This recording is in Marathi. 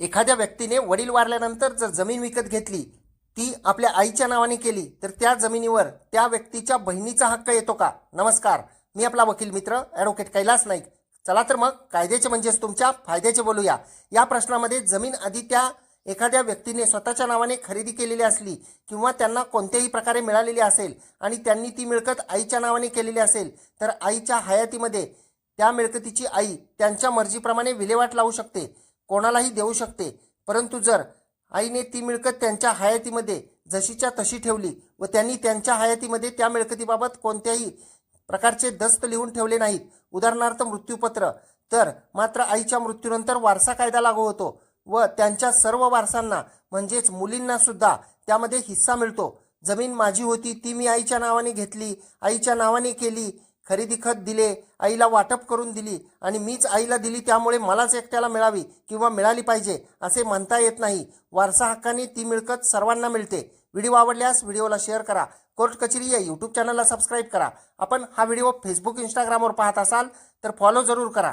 एखाद्या व्यक्तीने वडील वारल्यानंतर जर जमीन विकत घेतली ती आपल्या आईच्या नावाने केली तर त्या जमिनीवर त्या व्यक्तीच्या बहिणीचा हक्क येतो का? नमस्कार मी आपला वकील मित्र ॲडव्होकेट कैलास नाईक. चला तर मग कायद्याचे म्हणजेच तुमच्या फायद्याचे बोलूया. या प्रश्नामध्ये जमीन आधी त्या एखाद्या व्यक्तीने स्वतःच्या नावाने खरेदी केलेली असली किंवा त्यांना कोणत्याही प्रकारे मिळालेली असेल आणि त्यांनी ती मिळकत आईच्या नावाने केलेली असेल तर आईच्या हयातीमध्ये त्या मिळकतीची आई त्यांच्या मर्जीप्रमाणे विल्हेवाट लावू शकते. कोणालाही देऊ शकते. परंतु जर आईने ती मिळकत त्यांच्या हयातीमध्ये जशीच्या तशी ठेवली व त्यांनी त्यांच्या हयातीमध्ये त्या मिळकतीबाबत कोणत्याही प्रकारचे दस्त लिहून ठेवले नाहीत. उदाहरणार्थ मृत्यूपत्र. तर मात्र आईच्या मृत्यूनंतर वारसा कायदा लागू होतो व त्यांच्या सर्व वारसांना म्हणजेच मुलींना सुद्धा त्यामध्ये हिस्सा मिळतो. जमीन माझी होती ती मी आईच्या नावाने घेतली आईच्या नावाने केली खरेदी खत दिले आईला वाटप करून दिली आणि मीच आईला दिली त्यामुळे मलाच एकट्याला मिळावी किंवा मिळाली पाहिजे असे म्हणता येत नाही. वारसा हक्काने ती मिळकत सर्वांना मिळते. व्हिडिओ आवडल्यास व्हिडिओला शेअर करा. कोर्ट कचेरी या यूट्यूब चॅनलला सबस्क्राईब करा. आपण हा व्हिडिओ फेसबुक इंस्टाग्रामवर पाहत असाल तर फॉलो जरूर करा.